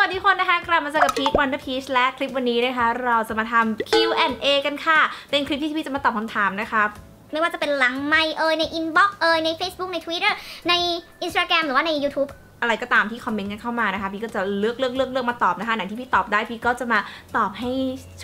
วัสดีคนนะคะ กลับมาเจอกับพีทวันเดอร์พีชและคลิปวันนี้นะคะ เราจะมาทำ Q&A กันค่ะ เป็นคลิปที่พี่จะมาตอบคำถามนะคะไม่ว่าจะเป็นหลังไมเอ่ยในอินบ็อกซ์เอ่ยใน Facebook ใน Twitter ใน Instagram หรือว่าใน YouTube อะไรก็ตามที่คอมเมนต์กันเข้ามานะคะ พี่ก็จะเลือกเลือกเลือกเลือกมาตอบนะคะไหนที่พี่ตอบได้พี่ก็จะมาตอบให้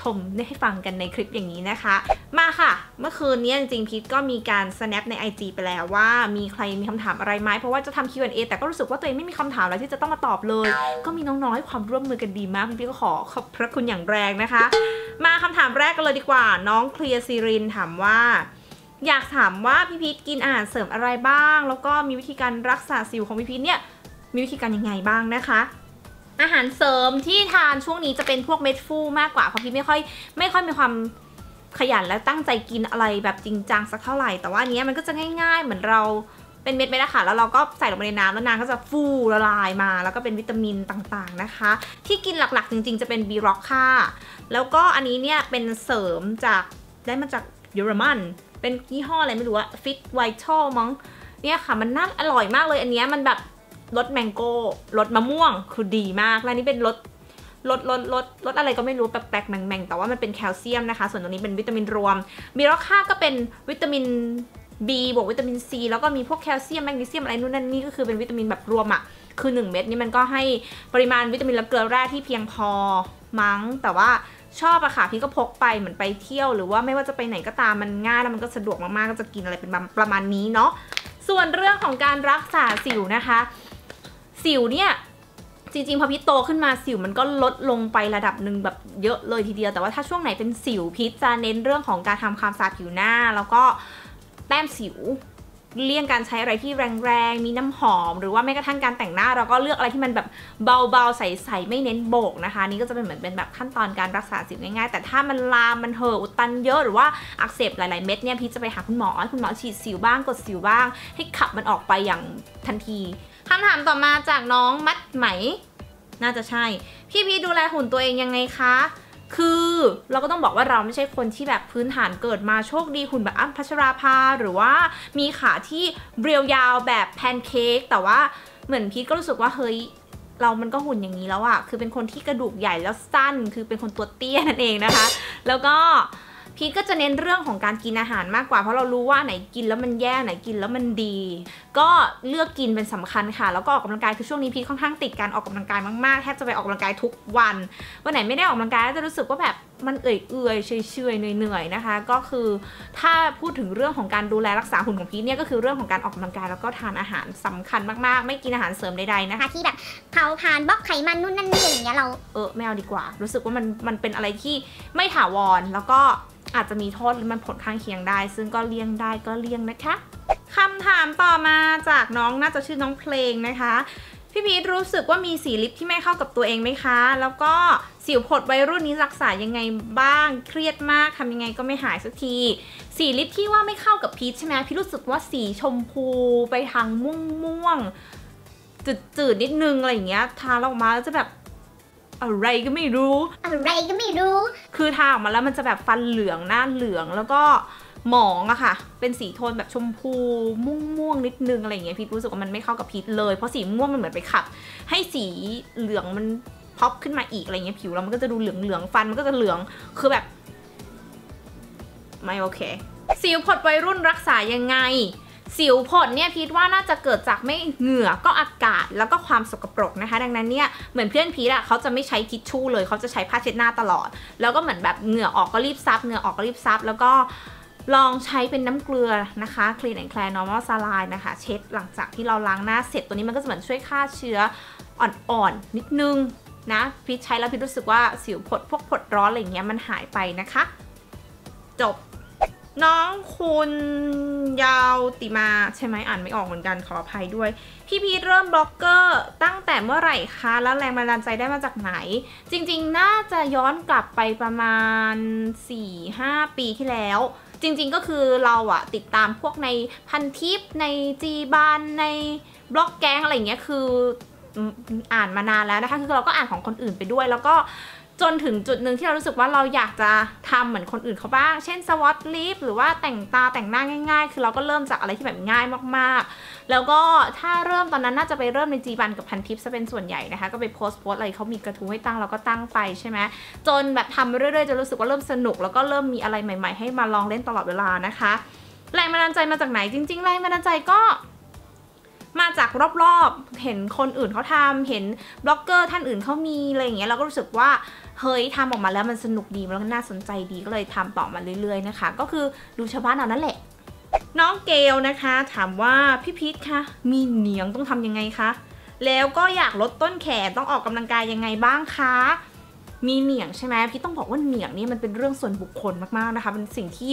ชมให้ฟังกันในคลิปอย่างนี้นะคะ มาค่ะ เมื่อคืนนี้จริงๆพีทก็มีการ snap ใน IG ไปแล้วว่ามีใครมีคำถามอะไรไหมเพราะว่าจะทำ Q&A แต่ก็รู้สึกว่าตัวเองไม่มีคำถามอะไรที่จะต้องมาตอบเลย ก็มีน้องๆให้ความร่วมมือกันดีมากพี่ก็ขอขอบพระคุณอย่างแรงนะคะ มาคำถามแรกกันเลยดีกว่า น้องเคลียร์ซีรินถามว่าอยากถามว่าพี่พีทกินอาหารเสริมอะไรบ้าง แล้วก็มีวิธีการรักษาสิวของพี่พีทเนี่ย มีวิธีการยังไงบ้างนะคะ อาหารเสริมที่ทานช่วงนี้จะเป็นพวกเม็ดฟูมากกว่า เพราะพี่ไม่ค่อยไม่ค่อยมีความขยันและตั้งใจกินอะไรแบบจริงจังสักเท่าไหร่ แต่ว่าอันเนี้ยมันก็จะง่าย ๆ เหมือนเราเป็นเม็ดเม็ดอะค่ะแล้วเราก็ใส่ลงไปในน้ำแล้วน้ำก็จะฟูละลายมา แล้วก็เป็นวิตามินต่างๆนะคะ ที่กินหลักๆ จริง ๆ จะเป็นบีร็อกค่ะแล้วก็อันนี้เนี่ยเป็นเสริมจากได้มาจากเยอรมัน เป็นยี่ห้ออะไรไม่รู้อะฟิตไวท์ชอมั้งเนี่ยค่ะมันน่าอร่อยมากเลยอันเนี้ยมันแบบ รสแมงโก้รสมะม่วงคือดีมากและนี่เป็นรสรสรสรสรสอะไรก็ไม่รู้แปลกๆแมงๆ แต่ว่ามันเป็นแคลเซียมนะคะ ส่วนตรงนี้เป็นวิตามินรวม มีราคาก็เป็นวิตามิน B บวกวิตามิน C แล้วก็มีพวกแคลเซียมแมกนีเซียมอะไรนู่นนั่นนี่ก็คือเป็นวิตามินแบบรวมอะ่ะ คือ 1 เม็ดนี่มันก็ให้ปริมาณวิตามินและเกลือแร่ที่เพียงพอมั้ง แต่ว่าชอบอะค่ะพี่ก็พกไปเหมือนไปเที่ยวหรือว่าไม่ว่าจะไปไหนก็ตามมันง่ายแล้วมันก็สะดวกมากๆก็จะกินอะไรเป็นประมาณนี้เนาะ ส่วนเรื่องของการรักษาสิวนะคะ สิวเนี่ยจริงๆพอพิษโตขึ้นมาสิวมันก็ลดลงไประดับหนึ่งแบบเยอะเลยทีเดียว แต่ว่าถ้าช่วงไหนเป็นสิวพิษจะเน้นเรื่องของการทำความสะอาดผิวหน้า แล้วก็แต้มสิวเลี่ยงการใช้อะไรที่แรงๆ มีน้ำหอม หรือว่าแม้กระทั่งการแต่งหน้า เราก็เลือกอะไรที่มันแบบเบาๆ ใสๆ ไม่เน้นโบกนะคะ นี่ก็จะเป็นเหมือนเป็นแบบขั้นตอนการรักษาสิวง่ายๆ แต่ถ้ามันลาม มันเห่ออุดตันเยอะ หรือว่าอักเสบหลายๆ เม็ดเนี่ยพี่จะไปหาคุณหมอให้คุณหมอฉีดสิวบ้าง กดสิวบ้าง ให้ขับมันออกไปอย่างทันที คำถามต่อมาจากน้องมัดไหม น่าจะใช่ พี่พีดูแลหุ่นตัวเองยังไงคะ คือเราก็ต้องบอกว่าเราไม่ใช่คนที่แบบพื้นฐานเกิดมาโชคดีหุ่นแบบอ้ำพัชราภาหรือว่ามีขาที่เรียวยาวแบบแพนเค้กแต่ว่าเหมือนพีทก็รู้สึกว่าเฮ้ยเรามันก็หุ่นอย่างนี้แล้วอะคือเป็นคนที่กระดูกใหญ่แล้วสั้น คือเป็นคนตัวเตี้ยนั่นเองนะคะ แล้วก็ พีทก็จะเน้นเรื่องของการกินอาหารมากกว่า เพราะเรารู้ว่าไหนกินแล้วมันแย่ไหนกินแล้วมันดี ก็เลือกกินเป็นสำคัญค่ะ แล้วก็ออกกำลังกายคือช่วงนี้พีทค่อนข้างติดการออกกำลังกายมากๆแทบจะไปออกกำลังกายทุกวันวันไหนไม่ได้ออกกำลังกายก็จะรู้สึกว่าแบบมันเอื่อยๆเฉยๆเหนื่อยๆนะคะ ก็คือถ้าพูดถึงเรื่องของการดูแลรักษาหุ่นของพีทเนี่ยก็คือเรื่องของการออกกำลังกายแล้วก็ทานอาหารสำคัญมากๆ ไม่กินอาหารเสริมใดๆนะคะที่แบบเผาผลาญบล็อกไขมันนู่นนั่นนี่อะไรอย่างเงี้ยเราเออไม่เอาดีกว่า รู้สึกว่ามันมันเป็นอะไรที่ไม่ถาวรแล้วก็อาจจะมีโทษหรือมันผลข้างเคียงได้ ซึ่งก็เลี่ยงได้ก็เลี่ยงนะคะคำถามต่อมาจากน้องน่าจะชื่อน้องเพลงนะคะ พี่พีทรู้สึกว่ามีสีลิปที่ไม่เข้ากับตัวเองไหมคะ แล้วก็สิวผดวัยรุ่นนี้รักษายังไงบ้าง เครียดมากทำยังไงก็ไม่หายสักที สีลิปที่ว่าไม่เข้ากับพีทใช่ไหมพี่รู้สึกว่าสีชมพูไปทางม่วงม่วงๆจืดๆนิดนึงอะไรอย่างเงี้ย ทาออกมาแล้วจะแบบอะไรก็ไม่รู้ อะไรก็ไม่รู้ คือทาออกมาแล้วมันจะแบบฟันเหลืองหน้าเหลืองแล้วก็ หมองอะค่ะ เป็นสีโทนแบบชมพูม่วงม่วงๆนิดนึงอะไรอย่างเงี้ยพีทรู้สึกว่ามันไม่เข้ากับพีทเลย เพราะสีม่วงมันเหมือนไปขับ ให้สีเหลืองมันพอปขึ้นมาอีกอะไรเงี้ยผิวเรามันก็จะดูเหลืองเหลืองๆฟันมันก็จะเหลืองคือแบบ ไม่โอเค สิวผดวัยรุ่นรักษายังไง สิวผดเนี่ยพีทว่าน่าจะเกิดจากไม่เหงื่อก็อากาศแล้วก็ความสกปรกนะคะ ดังนั้นเนี่ยเหมือนเพื่อนพีทอะเขาจะไม่ใช้ทิชชู่เลยเขาจะใช้ผ้าเช็ดหน้าตลอด แล้วก็เหมือนแบบเหงื่อออกก็รีบซับเหงื่อออกก็รีบซับแล้วก็ ลองใช้เป็นน้ำเกลือนะคะ Clean and Clear Normal Saline นะคะ เช็ดหลังจากที่เราล้างหน้าเสร็จตัวนี้มันก็จะเหมือนช่วยฆ่าเชื้ออ่อนๆนิดนึงนะพีทใช้แล้วพีทรู้สึกว่าสิวผดพวกผดร้อนอะไรอย่างเงี้ยมันหายไปนะคะ จบ น้องคุณยาวติมาใช่ไหมอ่านไม่ออกเหมือนกันขออภัยด้วย พี่พีทเริ่มบล็อกเกอร์ตั้งแต่เมื่อไหร่คะ แล้วแรงบันดาลใจได้มาจากไหน จริงๆ น่าจะย้อนกลับไปประมาณ 4-5 ปีที่แล้ว จริงๆก็คือเราอะติดตามพวกในพันทิปในจีบานในบล็อกแก๊งอะไรเงี้ยคืออ่านมานานแล้วนะคะคือเราก็อ่านของคนอื่นไปด้วย แล้วก็จนถึงจุดหนึ่งที่เรารู้สึกว่าเราอยากจะทำเหมือนคนอื่นเขาบ้าง เช่นสวอตลิฟหรือว่าแต่งตาแต่งหน้าง่าย ๆ คือเราก็เริ่มจากอะไรที่แบบง่ายมากๆ แล้วก็ถ้าเริ่มตอนนั้นน่าจะไปเริ่มในจีบันกับพันทิปจะเป็นส่วนใหญ่นะคะ ก็ไปโพสต์โพสต์อะไรเขามีกระทู้ให้ตั้งเราก็ตั้งไปใช่ไหมจนแบบทำเรื่อยๆจะรู้สึกว่าเริ่มสนุก แล้วก็เริ่มมีอะไรใหม่ ๆ ให้มาลองเล่นตลอดเวลานะคะแรงบันดาลใจมาจากไหนจริงๆแรงบันดาลใจก็มาจากรอบๆ เห็นคนอื่นเขาทำเห็นบล็อกเกอร์ท่านอื่นเขามีอะไรอย่างเงี้ยเราก็รู้สึกว่าเฮ้ยทำออกมาแล้วมันสนุกดีแล้วก็น่าสนใจดีก็เลยทำต่อมาเรื่อยๆนะคะ ก็คือดูชาวบ้านเอานั่นแหละ น้องเกลนะคะ ถามว่าพี่พีทคะมีเหนียงต้องทำยังไงคะแล้วก็อยากลดต้นแขนต้องออกกำลังกายยังไงบ้างคะมีเหนียงใช่ไหมพี่ต้องบอกว่าเหนียงนี่มันเป็นเรื่องส่วนบุคคลมากๆนะคะเป็นสิ่งที่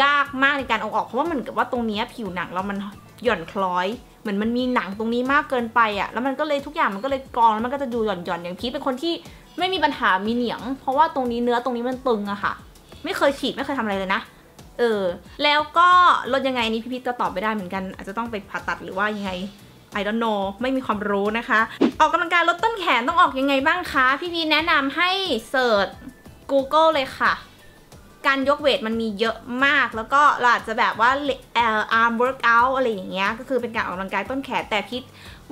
ยากมากในการเอาออกเพราะว่ามันกับว่าตรงนี้ผิวหนังเรามันหย่อนคล้อยเหมือนมันมีหนังตรงนี้มากเกินไปอะ่ะแล้วมันก็เลยทุกอย่างมันก็เลยกองแล้วมันก็จะดูหย่อนหย่อนอย่างพีทเป็นคนที่ไม่มีปัญหามีเหนียง เพราะว่าตรงนี้เนื้อตรงนี้มันตึงอะค่ะ ไม่เคยฉีดไม่เคยทำอะไรเลยนะ เออ แล้วก็ลดยังไงนี่พี่พีทก็ตอบไม่ได้เหมือนกัน อาจจะต้องไปผ่าตัดหรือว่ายังไง I don't know ไม่มีความรู้นะคะ ออกกำลังกายลดต้นแขนต้องออกยังไงบ้างคะ พี่พีทแนะนำให้เสิร์ช Google เลยค่ะ การยกเวทมันมีเยอะมาก แล้วก็เราอาจจะแบบว่าเอ่อ arm workout อะไรอย่างเงี้ย ก็คือเป็นการออกกำลังกายต้นแขน แต่พิษ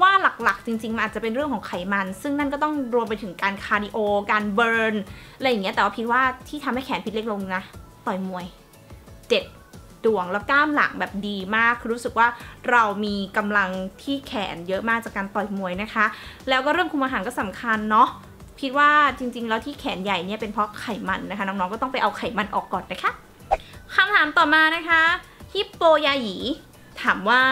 ว่าหลักๆ จริง ๆ มันอาจจะเป็นเรื่องของไขมัน ซึ่งนั่นก็ต้องรวมไปถึงการคาร์ดิโอ การเบิร์น อะไรอย่างเงี้ย แต่ว่าพิษว่าที่ทำให้แขนพิษเล็กลงนะ ต่อยมวย เจ็ดวงแล้วกล้ามหลังแบบดีมากคือรู้สึกว่าเรามีกำลังที่แขนเยอะมากจากการต่อยมวยนะคะ แล้วก็เรื่องคุมอาหารก็สำคัญเนาะคิดว่าจริง ๆ แล้วที่แขนใหญ่เนี่ยเป็นเพราะไขมันนะคะ น้องๆก็ต้องไปเอาไขมันออกก่อนนะคะคำถามต่อมานะคะฮิปโปยาหยีถามว่า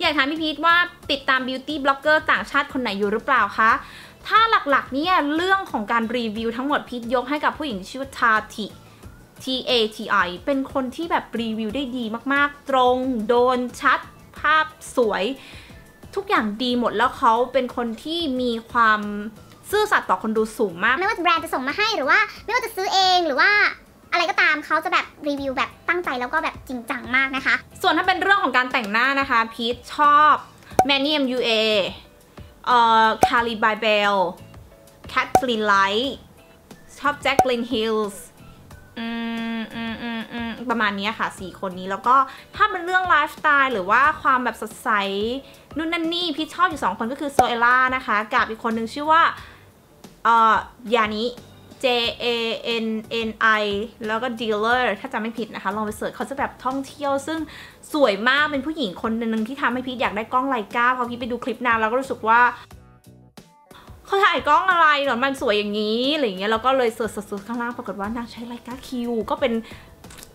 อยากถามพี่พีทว่าติดตามบิวตี้บล็อกเกอร์ต่างชาติคนไหนอยู่หรือเปล่าคะ ถ้าหลักๆเนี่ยเรื่องของการรีวิวทั้งหมดพีทยกให้กับผู้หญิงชื่อว่าทาติ T A T I เป็นคนที่แบบรีวิวได้ดีมากๆ ตรงโดนชัดภาพสวย ทุกอย่างดีหมดแล้วเขาเป็นคนที่มีความซื่อสัตย์ต่อคนดูสูงมาก ไม่ว่าแบรนด์จะส่งมาให้หรือว่า ไม่ว่าจะซื้อเองหรือว่าอะไรก็ตามเขาจะแบบรีวิวแบบตั้งใจแล้วก็แบบจริงจังมากนะคะ ส่วนถ้าเป็นเรื่องของการแต่งหน้านะคะพีทชอบ Manny MUA เอ่อ Carly b y b e l Kathleen Light ชอบ Jacqueline Hills อืมอืมอืมอืม ประมาณนี้ค่ะ 4 คนนี้แล้วก็ถ้าเป็นเรื่องไลฟ์สไตล์หรือว่าความแบบสดใสนู่นนั่นนี่พี่ชอบอยู่ 2 คนก็คือโซเอล่านะคะ กับอีกคนหนึ่งชื่อว่าเอ่อยานิ J A N N I แล้วก็ dealer ถ้าจำไม่ผิดนะคะ ลองไปเสิร์ชเขาจะแบบท่องเที่ยว ซึ่งสวยมากเป็นผู้หญิงคนหนึ่งที่ทำให้พีทอยากได้กล้องไลกาพอพีทไปดูคลิปนางแล้วก็รู้สึกว่าเขาถ่ายกล้องอะไรหรอมันสวยอย่างนี้อะไรเงี้ยแล้วก็เลยเสิร์ชเสิร์ชข้างล่างปรากฏว่านางใช้ไลกาคิวก็เป็น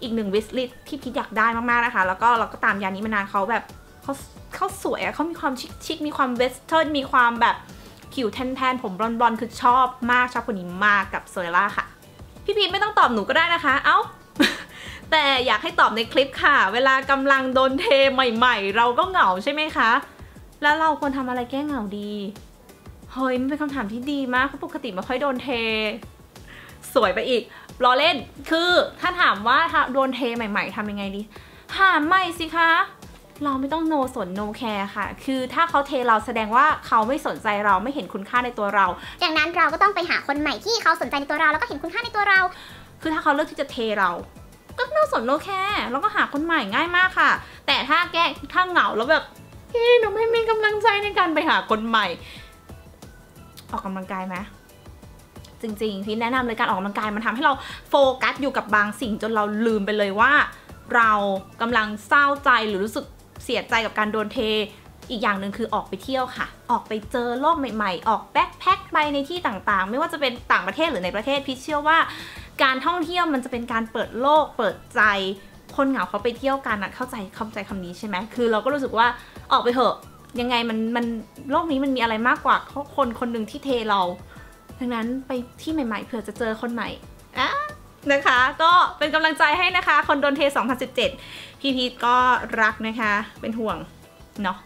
อีกหนึ่งวิสลิตที่พีทอยากได้มากๆนะคะ แล้วก็เราก็ตามยานี้มานานเขาแบบเขาเขาสวยเขามีความชิคชิคๆมีความเวสเทิร์นมีความแบบผิวแทนๆ ผมบลอนๆ คือชอบมากชอบคนนี้มากกับโซเล่าค่ะ พี่พีทไม่ต้องตอบหนูก็ได้นะคะ เอ้า แต่อยากให้ตอบในคลิปค่ะ เวลากำลังโดนเทใหม่ๆ เราก็เหงาใช่ไหมคะ แล้วเราควรทำอะไรแก้เหงาดี เฮ้ยมันเป็นคำถามที่ดีมากเพราะปกติไม่ค่อยโดนเท สวยไปอีกล้อเล่นคือถ้าถามว่าถ้าโดนเทใหม่ๆทำยังไงดี หาใหม่สิคะ เราไม่ต้องโนสนโนแคร์ค่ะ คือถ้าเขาเทเราแสดงว่าเขาไม่สนใจเราไม่เห็นคุณค่าในตัวเราจากนั้นเราก็ต้องไปหาคนใหม่ที่เขาสนใจในตัวเราแล้วก็เห็นคุณค่าในตัวเรา คือถ้าเขาเลือกที่จะเทเรา ก็โนสนโนแคร์แล้วก็หาคนใหม่ง่ายมากค่ะ แต่ถ้าแก้ถ้าเหงาแล้วแบบเฮ้ยหนูไม่มีกำลังใจในการไปหาคนใหม่ ออกกำลังกายไหม จริงๆ พี่แนะนำเลยการออกกำลังกายมันทำให้เราโฟกัสอยู่กับบางสิ่งจนเราลืมไปเลยว่า เรากำลังเศร้าใจหรือรู้สึกเสียใจกับการโดนเท อีกอย่างหนึ่งคือออกไปเที่ยวค่ะ ออกไปเจอโลกใหม่ๆ ออกแบ็คแพ็คไปในที่ต่างๆ ไม่ว่าจะเป็นต่างประเทศหรือในประเทศพี่เชื่อว่า การท่องเที่ยวมันจะเป็นการเปิดโลก เปิดใจคนเหงาเขาไปเที่ยวกันอะเข้าใจเข้าใจคำนี้ใช่ไหมคือเราก็รู้สึกว่าออกไปเถอะยังไงมันมันโลกนี้มันมีอะไรมากกว่าคนคนหนึ่งที่เทเรา ดังนั้นไปที่ใหม่ๆเผื่อจะเจอคนใหม่อะนะคะก็เป็นกำลังใจให้นะคะคนโดนเท 2017 พี่พีทก็รักนะคะ เป็นห่วง เนาะ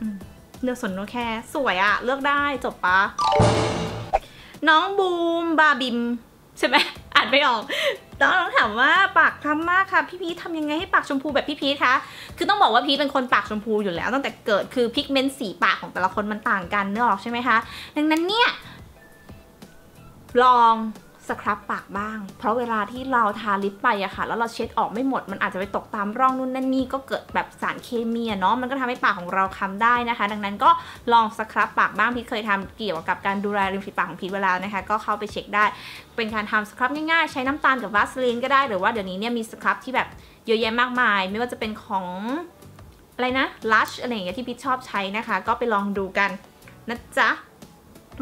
อืมเลือกสนโนแค่สวยอะเลือกได้จบปะน้องบูมบาบิม ใช่ไหมอ่านไม่ออกน้องถามว่าปากคล้ำมากค่ะ พี่พีททำยังไงให้ปากชมพูแบบพี่พีทคะคือต้องบอกว่าพีทเป็นคนปากชมพูอยู่แล้วตั้งแต่เกิดคือพิกเมนต์สีปากของแต่ละคนมันต่างกันเนกออกใช่ไหมคะดังนั้นเนี่ย ลองสครับปากบ้าง เพราะเวลาที่เราทาลิปไปอะค่ะ แล้วเราเช็ดออกไม่หมด มันอาจจะไปตกตามร่องนู่นนั่นนี่ก็เกิดแบบสารเคมีอะเนาะ มันก็ทำให้ปากของเราคำได้นะคะ ดังนั้นก็ลองสครับปากบ้าง พี่เคยทำเกี่ยวกับการดูแลริมฝีปากของพีทเวลานะคะ ก็เข้าไปเช็คได้ เป็นการทำสครับง่ายๆ ใช้น้ำตาลกับวาสลีนก็ได้ หรือว่าเดี๋ยวนี้เนี่ยมีสครับที่แบบเยอะแยะมากมาย ไม่ว่าจะเป็นของอะไรนะ lush อะไรอย่างเงี้ยที่พีทชอบใช้นะคะ ก็ไปลองดูกันนะจ๊ะ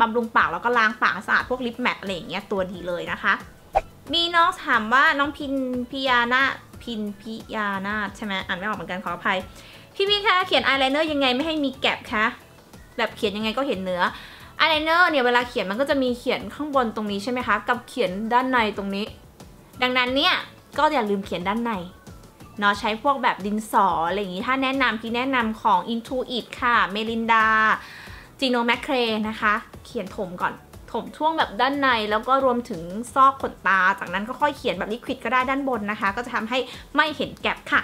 บำรุงปากแล้วก็ล้างปากสะอาดพวกลิปแมทอะไรอย่างเงี้ยตัวดีเลยนะคะ มีน้องถามว่าน้องพินพิยานาพินพิยานาใช่ไหมอ่านไม่ออกเหมือนกันขออภัย พี่พี่คะเขียนอายไลเนอร์ยังไงไม่ให้มีแกลบคะแบบเขียนยังไงก็เห็นเนื้ออายไลเนอร์เนี่ยเวลาเขียนมันก็จะมีเขียนข้างบนตรงนี้ใช่ไหมคะ กับเขียนด้านในตรงนี้ ดังนั้นเนี่ยก็อย่าลืมเขียนด้านในเนาะใช้พวกแบบดินสออะไรอย่างงี้ถ้าแนะนำพี่แนะนำของ Intuit ค่ะเมลินดา จีโนแมคเครนะคะ เขียนถมก่อน ถมช่วงแบบด้านในแล้วก็รวมถึงซอกขนตา จากนั้นก็ค่อยเขียนแบบลิควิดก็ได้ด้านบนนะคะ ก็จะทำให้ไม่เห็นแก็บค่ะ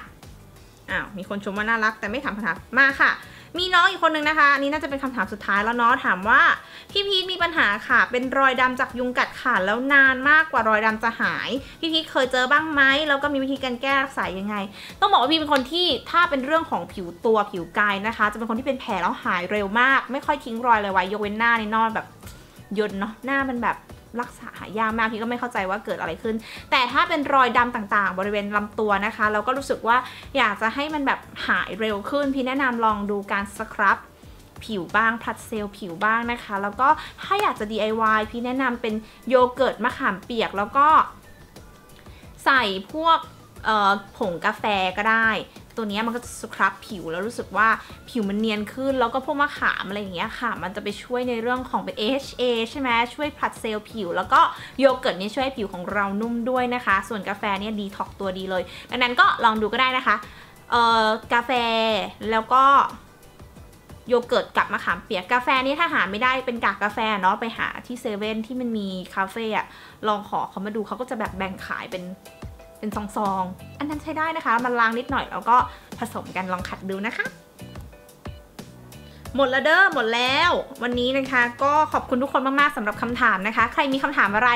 อ้าวมีคนชมว่าน่ารักแต่ไม่ถามคำถามมาค่ะ มีน้องอีกคนนึงนะคะอันนี้น่าจะเป็นคำถามสุดท้ายแล้วเนาะถามว่า พี่พีทมีปัญหาค่ะ เป็นรอยดำจากยุงกัดค่ะแล้วนานมากกว่ารอยดำจะหาย พี่พีทเคยเจอบ้างไหมแล้วก็มีวิธีการแก้รักษายังไง ต้องบอกว่าพี่เป็นคนที่ถ้าเป็นเรื่องของผิวตัวผิวกายนะคะ จะเป็นคนที่เป็นแผลแล้วหายเร็วมาก ไม่ค่อยทิ้งรอยเลยไว้ยกเว้นหน้าในนอนแบบยนเนาะหน้ามันแบบ รักษาหายากมากพี่ก็ไม่เข้าใจว่าเกิดอะไรขึ้น แต่ถ้าเป็นรอยดำต่างๆ บริเวณลำตัวนะคะ เราก็รู้สึกว่าอยากจะให้มันแบบหายเร็วขึ้น พี่แนะนำลองดูการสครับผิวบ้างพลัดเซลล์ผิวบ้างนะคะ แล้วก็ถ้าอยากจะ DIY พี่แนะนำเป็นโยเกิร์ตมะขามเปียก แล้วก็ใส่พวกผงกาแฟก็ได้ ตัวนี้มันก็จะสครับผิวแล้วรู้สึกว่าผิวมันเนียนขึ้น แล้วก็พวกมะขามอะไรอย่างเงี้ยค่ะ มันจะไปช่วยในเรื่องของเป็น AHA ใช่ไหมช่วยผลัดเซลล์ผิว แล้วก็โยเกิร์ตนี่ช่วยผิวของเรานุ่มด้วยนะคะ ส่วนกาแฟเนี่ยดีท็อกตัวดีเลยดังนั้นก็ลองดูก็ได้นะคะเอ่อกาแฟแล้วก็โยเกิร์ตกับมะขามเปียกกาแฟนี่ถ้าหาไม่ได้เป็นกากกาแฟเนาะไปหาที่เซเว่นที่มันมีคาเฟ่อะลองขอเขามาดูเขาก็จะแบบแบ่งขายเป็น เป็นซองๆ อันนั้นใช้ได้นะคะ มันล้างนิดหน่อยแล้วก็ผสมกันลองขัดดูนะคะหมดแล้วเด้อหมดแล้ว วันนี้นะคะก็ขอบคุณทุกคนมากๆสำหรับคำถามนะคะ ใครมีคำถามอะไร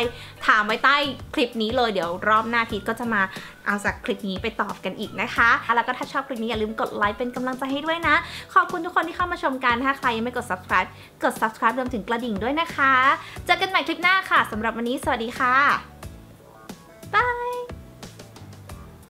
ถามไว้ใต้คลิปนี้เลยเดี๋ยวรอบหน้าพีทก็จะมาเอาจากคลิปนี้ไปตอบกันอีกนะคะ แล้วก็ถ้าชอบคลิปนี้อย่าลืมกดไลค์เป็นกำลังใจให้ด้วยนะ ขอบคุณทุกคนที่เข้ามาชมกันถ้าใครยังไม่กด subscribe กด subscribe รวมถึงกระดิ่งด้วยนะคะ เจอกันใหม่คลิปหน้าค่ะสำหรับวันนี้สวัสดีค่ะบาย